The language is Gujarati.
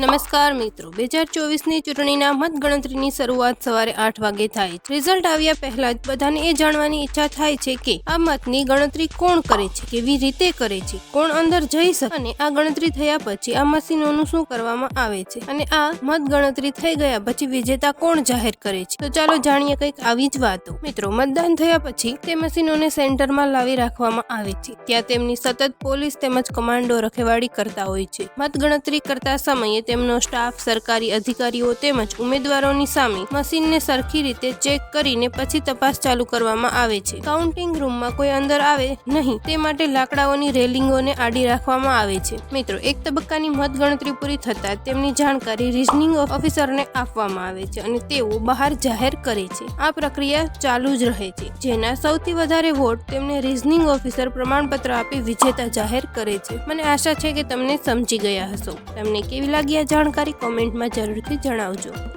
નમસ્કાર મિત્રો. બે હજાર ચોવીસની ચૂંટણીના મતગણતરીની શરૂઆત સવારે આઠ વાગે થાય છે. રિઝલ્ટ આવ્યા પહેલા જ બધાને એ જાણવાની ઈચ્છા થાય છે કે આ મતની ગણતરી કોણ કરે છે, કેવી રીતે કરે છે, કોણ અંદર જઈ શકે અને આ ગણતરી થયા પછી આ મશીનોનું શું કરવામાં આવે છે અને આ મત ગણતરી થઈ ગયા પછી વિજેતા કોણ જાહેર કરે છે. તો ચાલો જાણીએ કંઈક આવી જ વાતો. મિત્રો, મતદાન થયા પછી તે મશીનોને સેન્ટરમાં લાવી રાખવામાં આવે છે. ત્યાં તેમની સતત પોલીસ તેમજ કમાન્ડો રખેવાળી કરતા હોય છે. મતગણતરી કરતા સમયે તેમનો સ્ટાફ, સરકારી અધિકારીઓ તેમજ ઉમેદવારોની સામે મશીનને સરખી રીતે ચેક કરીને પછી તપાસ ચાલુ કરવામાં આવે છે. કાઉન્ટિંગ રૂમમાં કોઈ અંદર આવે નહીં, તે માટે લાકડાઓની રેલિંગોને આડી રાખવામાં આવે છે. મિત્રો, એક તબક્કાની મતગણતરી પૂરી થતાં તેમની જાણકારી રિઝનિંગ ઓફિસરને આપવામાં આવે છે અને તેઓ બહાર જાહેર કરે છે. આ પ્રક્રિયા ચાલુ જ રહે છે. જેના સૌથી વધારે વોટ તેમને રિઝનિંગ ઓફિસર પ્રમાણપત્ર આપી વિજેતા જાહેર કરે છે. મને આશા છે કે તમને સમજી ગયા હશો. તમને કેવી લાગી જાણકારી કોમેન્ટમાં જરૂરથી જણાવજો.